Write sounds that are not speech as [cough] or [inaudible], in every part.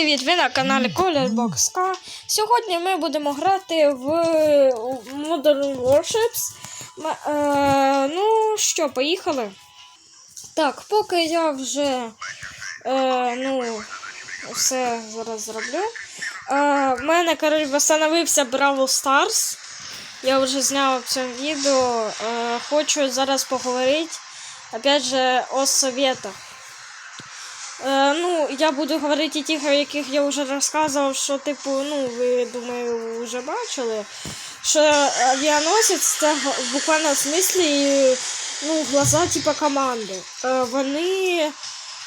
Привіт, ви на каналі Color Box Сьогодні ми будемо грати в Modern Warships. Е, ну що, поїхали? Так, поки я вже е, ну, все зараз зроблю. Е, в мене, коротше, встановився Бравл Stars. Я вже зняв це відео. Е, хочу зараз поговорити опять же о советах. Е, ну, я буду говорити ті, про яких я вже розказував, що, типу, ну, ви, думаю, вже бачили, що авіаносець це в буквальному смислі ну, глаза, типу, команди. Е, вони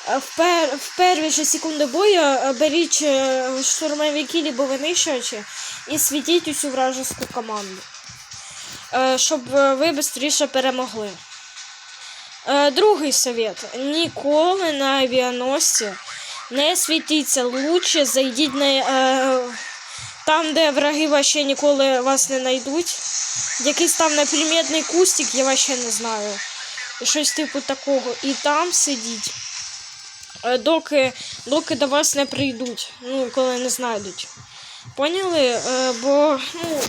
е, в, пер, в перві ж секунди бою беріть штурмовики або винищувачі і світіть усю вражеську команду, щоб ви швидше перемогли. Е, Другий совет. Ніколи на авіаносці не світіться. Лучше зайдіть на, е, там, де враги вообще ніколи вас не знайдуть. Якийсь там неприметний кустик, я вообще не знаю. Щось типу такого. І там сидіть. Е, Доки, доки до вас не прийдуть. Ну, коли не знайдуть. Поняли? Бо, ну.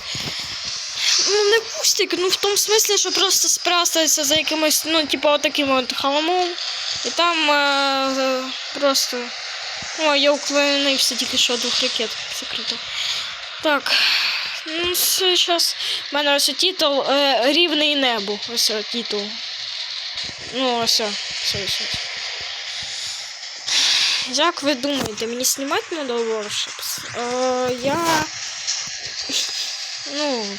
Ну, не кустик, ну в тому смислі, що просто спрятатися за якимось, ну, типу, отаким от холмом. І там е, просто. О, я уклонився тільки що двох ракет закрито. Так. Ну, зараз в мене ось титул е, Рівний небу. Ось титул. Ну, ось. ось, ось. Як ви думаєте, мені знімати Model Warships? Е, я. Ну.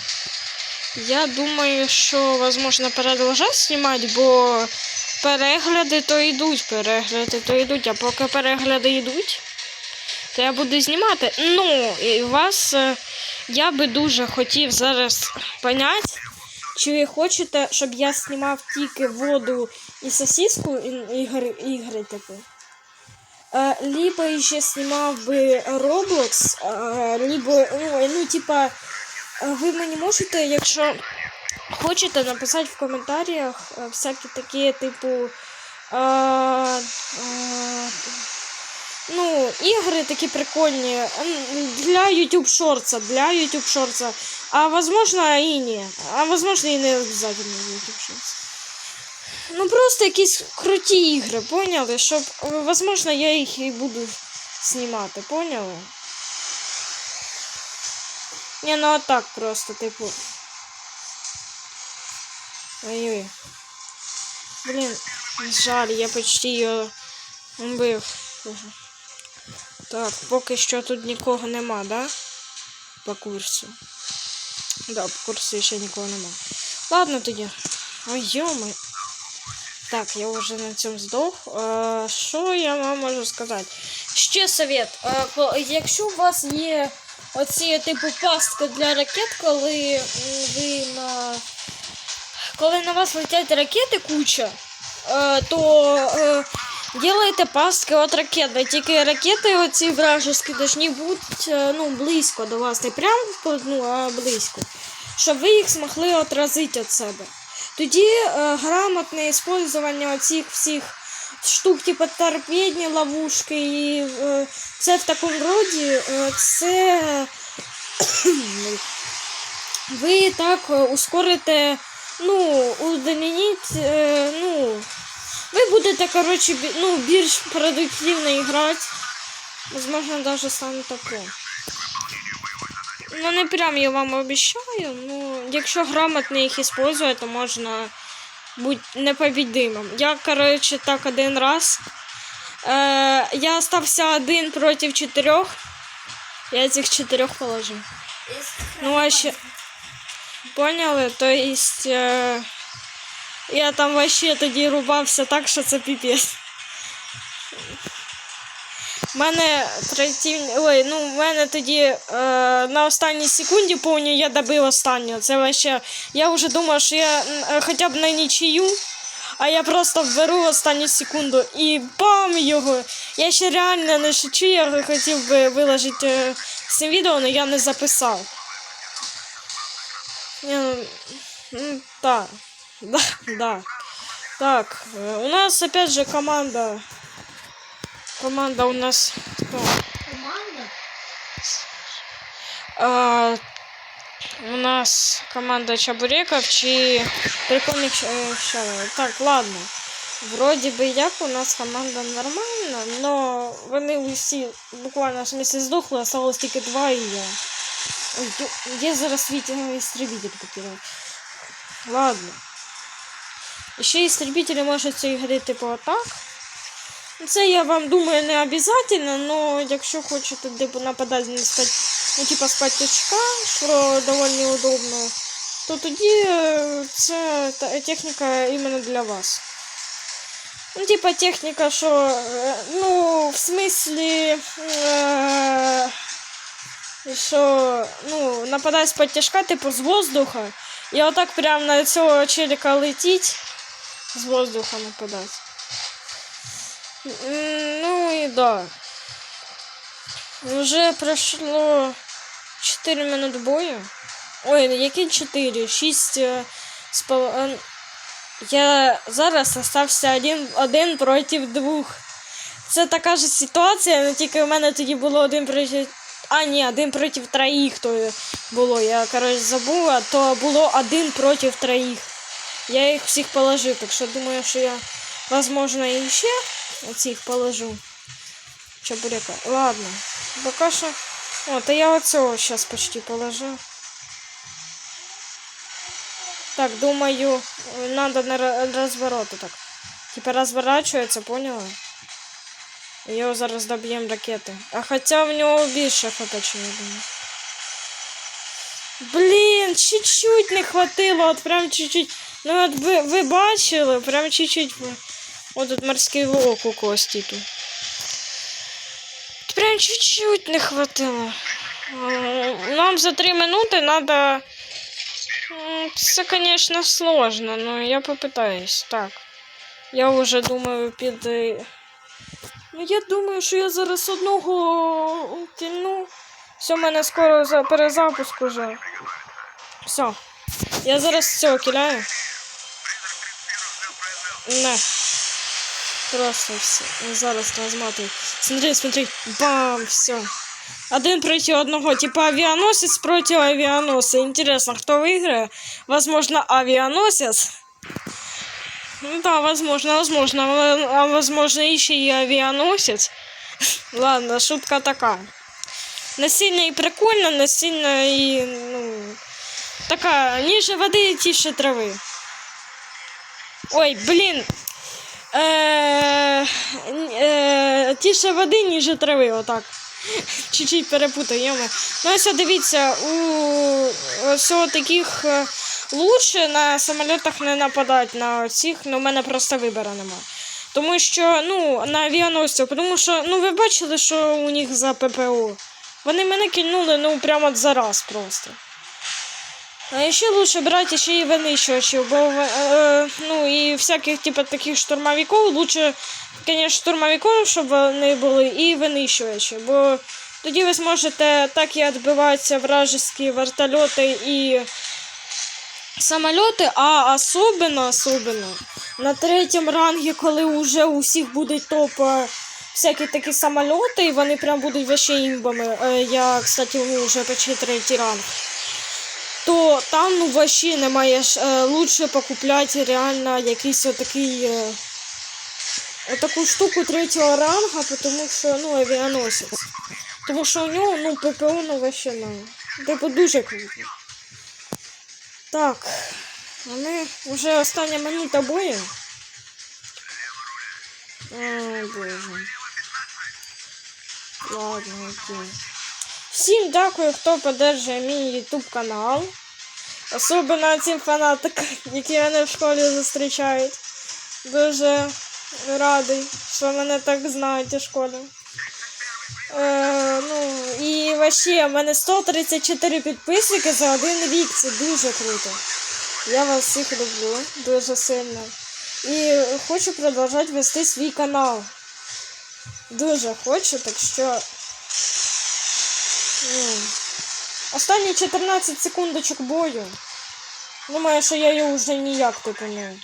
Я думаю, що, возможно, продовжать знімати, бо перегляди то йдуть, перегляди то йдуть, а поки перегляди йдуть, то я буду знімати. Ну, і вас е, я би дуже хотів зараз поняти, чи ви хочете, щоб я знімав тільки воду і сосиску і- ігри, ігри типу. Либо ще знімав би Roblox, е, либо, ну, ну, типа, ви мені можете, якщо хочете, написати в коментарях е, всякі такі, типу, е, е, ну, ігри такі прикольні для YouTube Shorts, для YouTube Shorts. А возможно і ні. А возможно і не обов'язково YouTube Shorts. Ну просто якісь круті ігри, поняли? Щоб, е, возможно, я їх і буду знімати, поняли? Ні, ну а так просто, типу. Ой-ой. Блін, жаль, я почти її вбив. Так, поки що тут нікого нема, да? По курсу. Да, по курсу ще нікого нема. Ладно тоді. Ой, йоми. Так, я вже на цьому здох. Що я вам можу сказати? Ще совет. Якщо у вас є оці типу пастки для ракет, коли ви на. Коли на вас летять ракети куча, е, то е, делайте пастки від ракет. Тільки ракети оці вражеські повинні бути е, ну, близько до вас. Не прямо ну, а близько. Щоб ви їх змогли отразити від себе. Тоді грамотне використання оцих всіх штук, типу торпедні ловушки і е, це в такому роді, е, це [coughs] ви так ускорите, ну, удлиніть, е, ну, ви будете, коротше, ну, більш продуктивно грати. Возможно, даже станете про. Ну, не прям я вам обіцяю. Ну, якщо грамотно їх использує, то можна бути непобідимим. Я, коротше, так один раз. Е, я остався один проти чотирьох. Я цих чотирьох положив. Ну, а ще. Поняли? То есть. Е, я там вообще тоді рубався так, що це піпець. У мене третій. Ой, ну в мене тоді е, на останній секунді повні я добив останнього. Це вообще. Я вже думав, що я е, хоча б на нічию, а я просто беру останню секунду і бам його. Я ще реально не шучу, я хотів би виложити е, відео, але я не записав. Я, ну, так. Да, да. Так, э, у нас опять же команда. Команда у нас. кто? Команда Е, у нас команда Чабуреков чи прикольник е, Щавель. Так, ладно. Вроді би як у нас команда нормальна, но вони усі буквально в смысле здохли, осталось тільки два і я. Ой, я зараз відтягнув істребитель покинув. Ладно. Ще істребителі можуть гри типу атак. Це я вам думаю не обязательно, но якщо хочете типу нападати не спать, ну типа патячка, що доволі удобно, то тоді е, це техніка іменно для вас. Ну, типа техніка, що, е, ну, в смислі, е, що, ну, нападає з підтяжка, типу, з воздуха, і отак прям на цього челіка летіть, з воздуха нападати. Ну і да. Вже пройшло 4 минути бою. Ой, які 4? 6 е, з пол- е, Я зараз остався один, один проти двох. Це така ж ситуація, але тільки в мене тоді було один проти. А, ні, один проти троїх то було. Я, коротше, забула, то було один проти троїх. Я їх всіх положив, так що думаю, що я, возможно, і ще цих положу. Чебурека. Ладно. Поки що. О, то я оцього зараз почти положив. Так, думаю, надо на розвороти так. Типа розворачується, поняла? Його зараз доб'ємо ракети. А хоча в нього більше чим я думаю. Блін, чуть-чуть не хватило, от прям чуть-чуть. Ну от ви, ви бачили, прям чуть-чуть. Ви- От тут морський волк кості тут. Прям чуть-чуть не хватило. Нам за три минути надо Це, конечно, сложно, но я попытаюсь. Так. Я вже думаю під. е, Ну, я думаю, що я зараз одного кільну. Все, в мене скоро за перезапуск уже. Все. Я зараз цього киляю. Не. Просто все. Зараз розматую. Смотри, смотри. Бам, все. Один проти одного, типа авианосец против авианосца. Интересно, кто выиграет? Возможно, авианосец. Ну да, возможно, возможно. А а возможно, еще и авианосец. [laughs] Ладно, шутка такая. Не сильно и прикольно, не сильно и, ну, такая, ниже воды, тише травы. Ой, блин. Э, э, води, ніже трави, отак. Чуть-чуть перепутав, йоме. Ну, ось дивіться, у всього таких е, лучше на самолітах не нападати на цих, ну, у мене просто вибору немає. Тому що, ну, на авіаносців, тому що, ну, ви бачили, що у них за ППО. Вони мене кільнули, ну, прямо зараз просто. А ще лучше брати ще і винищувачів, бо е, ну і всяких типу таких штурмовиків лучше, звісно, штурмовиків, щоб вони були, і винищувачі, бо тоді ви зможете так і відбиватися вражеські вертольоти і самоліти, а особливо, особливо на третьому рангі, коли вже у всіх будуть топ е, всякі такі самоліти, і вони прям будуть вообще імбами. Е, Я, кстати, вже почти третій ранг там ну вообще немає е, лучше покупляти реально якийсь отакий е, отаку штуку третього ранга, тому що ну авіаносець. Тому що у нього ну ППО ну вообще ну. Типу дуже круто. Так. Ми вже остання минута бою. О, боже. Ладно, окей. Всім дякую, хто підтримує мій YouTube канал. Особливо цим фанатикам, які мене в школі зустрічають. Дуже радий, що мене так знають у школі. Е, ну, і вообще, в мене 134 підписники за один рік. Це дуже круто. Я вас всіх люблю дуже сильно. І хочу продовжувати вести свій канал. Дуже хочу, так що. Ну, Останні 14 секундочок бою. Думаю, що я її вже ніяк типу не.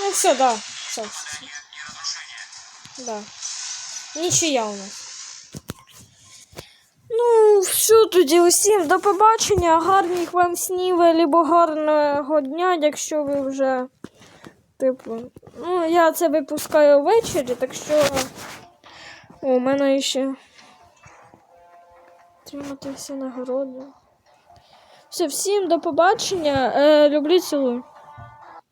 Ну все, да. Все. Да. Нічия у нас. Ну, все тоді усім до побачення, гарних вам снів, або гарного дня, якщо ви вже. Типу, ну, я це випускаю ввечері, так що. У мене ще. Тримати всі нагороди. Все, всім до побачення. Е, люблю цілую.